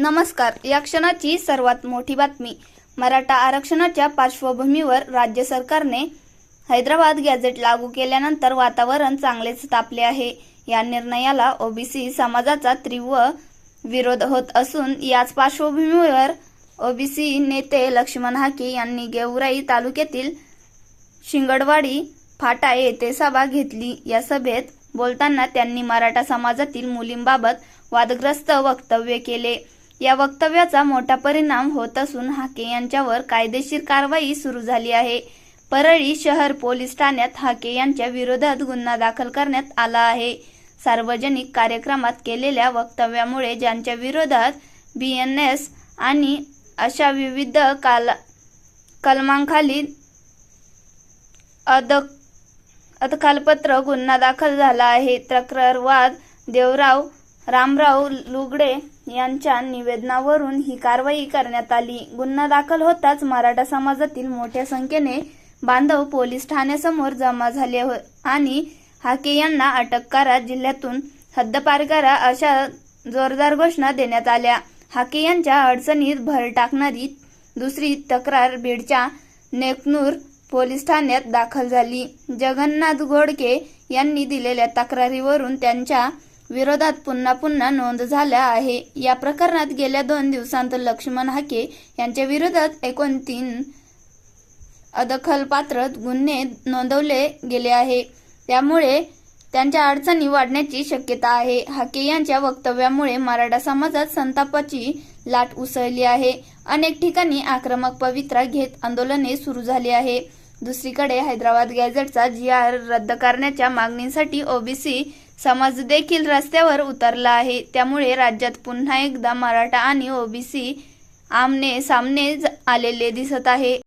नमस्कार. या क्षणाची सर्वात मोठी बातमी. मराठा आरक्षणाच्या पार्श्वभूमीवर राज्य सरकारने हैदराबाद गॅझेट लागू केल्यानंतर वातावरण चांगलेच तापले आहे. या निर्णयाला ओबीसी समाजाचा तीव्र विरोध होत असून याच पार्श्वभूमीवर ओबीसी नेते लक्ष्मण हाके यांनी गेवराई तालुक्यातील शिंगडवाडी फाटा येथे सभा घेतली. या सभेत बोलताना त्यांनी मराठा समाजातील मुलींबाबत वादग्रस्त वक्तव्य केले. या वक्तव्याचा मोठा परिणाम होत असून हाके यांच्यावर कायदेशीर कारवाई सुरू झाली आहे. परळी शहर पोलीस ठाण्यात हाके यांच्या विरोधात गुन्हा दाखल करण्यात आला आहे. सार्वजनिक कार्यक्रमात केलेल्या वक्तव्यामुळे ज्यांच्या विरोधात बी एन एस आणि अशा विविध काल कलमांखाली अदक अदखालपत्र गुन्हा दाखल झाला आहे. तक्रारवाद देवराव रामराव लुगडे यांच्या निवेदनावरून ही कारवाई करण्यात आली. गुन्हा दाखल होताच मराठा समाजातील मोठ्या संख्येने बांधव पोलीस ठाण्यासमोर जमा झाले हो आणि हाके यांना अटक करा जिल्ह्यातून हद्दपार करा अशा जोरदार घोषणा देण्यात आल्या. हाके यांच्या अडचणीत भर टाकणारी दुसरी तक्रार बीडच्या नेकनूर पोलीस ठाण्यात दाखल झाली. जगन्नाथ घोडके यांनी दिलेल्या तक्रारीवरून त्यांच्या विरोधात पुन्हा पुन्हा नोंद झाल्या आहे. या प्रकरणात गेल्या दोन दिवसांत लक्ष्मण हाके यांच्या विरोधात एकोणतीन अदखलपात्र गुन्हे नोंदवले गेले आहे. त्यामुळे त्यांच्या अडचणी वाढण्याची शक्यता आहे. हाके यांच्या वक्तव्यामुळे मराठा समाजात संतापाची लाट उसळली आहे. अनेक ठिकाणी आक्रमक पवित्रा घेत आंदोलने सुरू झाली आहे. दुसरीकडे हैदराबाद गॅझेटचा जी आर रद्द करण्याच्या मागणीसाठी ओबीसी समाज देखील रस्त्यावर उतरला आहे. त्यामुळे राज्यात पुन्हा एकदा मराठा आणि ओबीसी आमने सामने आलेले दिसत आहे.